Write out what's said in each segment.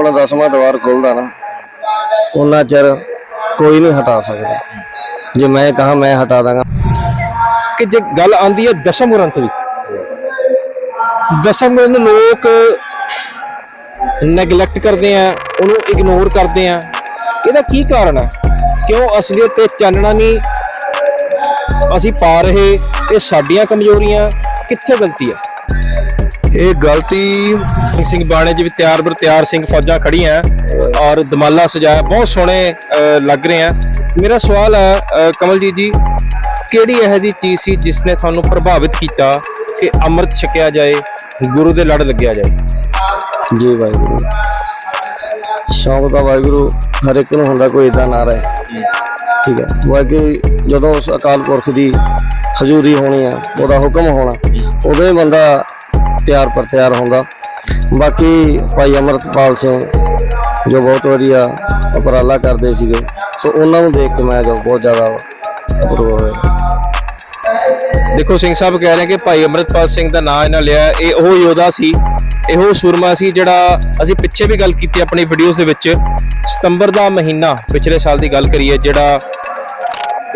ਆਪਣਾ ਦਸਵਾਂ ਦਵਾਰ ਖੁੱਲਦਾ ਨਾ, ਉਹਨਾਂ ਚਿਰ ਕੋਈ ਨਹੀਂ ਹਟਾ ਸਕਦਾ। ਜੇ ਮੈਂ ਕਹਾ, ਮੈਂ ਹਟਾ ਦਾਂਗਾ। ਕਿ ਜੇ ਗੱਲ ਆਂਦੀ ਹੈ ਦਸ਼ਮ ਗ੍ਰੰਥ ਦੀ, ਦਸ਼ਮ ਗ੍ਰੰਥ ਨੂੰ ਲੋਕ ਨੈਗਲੈਕਟ ਕਰਦੇ ਆ, ਉਹਨੂੰ ਇਗਨੋਰ ਕਰਦੇ ਆ। ਇਹਦਾ ਕੀ ਕਾਰਨ ਹੈ ਕਿਉਂ ਅਸਲੀਅਤ ਤੇ ਚਾਨਣਾ ਨਹੀਂ ਅਸੀਂ ਪਾ ਰਹੇ? ਇਹ ਸਾਡੀਆਂ ਕਮਜ਼ੋਰੀਆਂ ਕਿੱਥੇ ਗਲਤੀ ਹੈ ਇਹ ਗਲਤੀ ਸਿੰਘ ਸਿੰਘ ਬਾਣੇ ਜੀ ਵੀ ਤਿਆਰ ਬਰ ਤਿਆਰ ਸਿੰਘ ਫੌਜਾਂ ਖੜੀਆਂ ਔਰ ਦਮਾਲਾ ਸਜਾਇਆ। ਬਹੁਤ ਸੋਹਣੇ ਲੱਗ ਰਹੇ ਆ। ਮੇਰਾ ਸਵਾਲ ਹੈ ਅ, ਕਮਲਜੀਤ ਜੀ ਕਿਹੜੀ ਇਹੋ ਜਿਹੀ ਚੀਜ਼ ਸੀ ਜਿਸ ਨੇ ਤੁਹਾਨੂੰ ਪ੍ਰਭਾਵਿਤ ਕੀਤਾ ਕਿ ਅੰਮ੍ਰਿਤ ਛਕਿਆ ਜਾਏ ਗੁਰੂ ਦੇ ਲੜ ਲੱਗਿਆ ਜਾਏ? ਜੀ ਵਾਹਿਗੁਰੂ। ਸ਼ੌਂਕ ਦਾ ਵਾਹਿਗੁਰੂ ਹਰ ਇੱਕ ਨੂੰ ਹੁੰਦਾ ਕੋਈ ਇਦਾਂ ਨਾ ਰਹੇ। ਠੀਕ ਹੈ। ਬਾਕੀ ਜਦੋਂ ਉਸ ਅਕਾਲ ਪੁਰਖ ਦੀ ਹਜ਼ੂਰੀ ਹੋਣੀ ਆ ਉਹਦਾ ਹੁਕਮ ਹੋਣਾ ਉਦੋਂ ਹੀ ਬੰਦਾ ਤਿਆਰ ਪਰ ਤਿਆਰ ਹੁੰਦਾ। ਬਾਕੀ ਭਾਈ ਅਮਰਤਪਾਲ ਸਿੰਘ ਜੋ ਬਹੁਤ ਵਧੀਆ ਉਪਰਾਲਾ ਕਰਦੇ ਸੀਗੇ, ਸੋ ਉਹਨਾਂ ਨੂੰ ਦੇਖ ਕੇ ਮੈਂ ਜੋ ਬਹੁਤ ਜ਼ਿਆਦਾ ਦੇਖੋ, ਸਿੰਘ ਸਾਹਿਬ ਕਹਿ ਰਹੇ ਕਿ ਭਾਈ ਅਮਰਿਤਪਾਲ ਸਿੰਘ ਦਾ ਨਾਮ ਇਹਨਾਂ ਲਿਆ, ਇਹ ਉਹ ਯੋਧਾ ਸੀ, ਇਹੋ ਸੂਰਮਾ ਸੀ ਜਿਹੜਾ ਅਸੀਂ ਪਿੱਛੇ ਵੀ ਗੱਲ ਕੀਤੀ ਆਪਣੀ ਵੀਡੀਓਜ਼ ਦੇ ਵਿੱਚ। ਸਤੰਬਰ ਦਾ ਮਹੀਨਾ ਪਿਛਲੇ ਸਾਲ ਦੀ ਗੱਲ ਕਰੀਏ, ਜਿਹੜਾ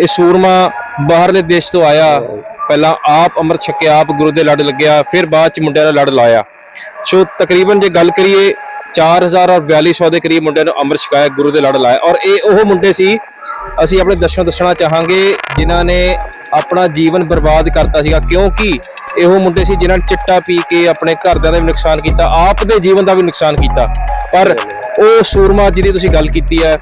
ਇਹ ਸੂਰਮਾ ਬਾਹਰਲੇ ਦੇਸ਼ ਤੋਂ ਆਇਆ ਪਹਿਲਾਂ ਆਪ ਅੰਮ੍ਰਿਤ ਛਕਿਆ, ਆਪ ਗੁਰੂ ਦੇ ਲੜ ਲੱਗਿਆ, ਫਿਰ ਬਾਅਦ ਚ ਮੁੰਡਿਆਂ ਦਾ ਲੜ ਲਾਇਆ। ਸੋ ਤਕਰੀਬਨ ਜੇ ਗੱਲ ਕਰੀਏ 4000 ਔਰ 4200 ਦੇ ਕਰੀਬ ਮੁੰਡਿਆਂ ਨੂੰ ਅੰਮ੍ਰਿਤ ਛਕਾਇਆ, ਗੁਰੂ ਦੇ ਲੜ ਲਾਇਆ। ਔਰ ਇਹ ਉਹ ਮੁੰਡੇ ਸੀ, ਅਸੀਂ ਆਪਣੇ ਦਰਸ਼ਨ ਦੱਸਣਾ ਚਾਹਾਂਗੇ, ਜਿਨ੍ਹਾਂ ਨੇ ਆਪਣਾ ਜੀਵਨ ਬਰਬਾਦ ਕਰਤਾ ਸੀਗਾ। ਕਿਉਂਕਿ ਇਹੋ ਮੁੰਡੇ ਸੀ ਜਿਨ੍ਹਾਂ ਨੇ ਚਿੱਟਾ ਪੀ ਕੇ ਆਪਣੇ ਘਰਦਿਆਂ ਦਾ ਵੀ ਨੁਕਸਾਨ ਕੀਤਾ, ਆਪ ਦੇ ਜੀਵਨ ਦਾ ਵੀ ਨੁਕਸਾਨ ਕੀਤਾ। ਪਰ ਉਹ ਸੂਰਮਾ ਜਿਹਦੀ ਤੁਸੀਂ ਗੱਲ ਕੀਤੀ ਹੈ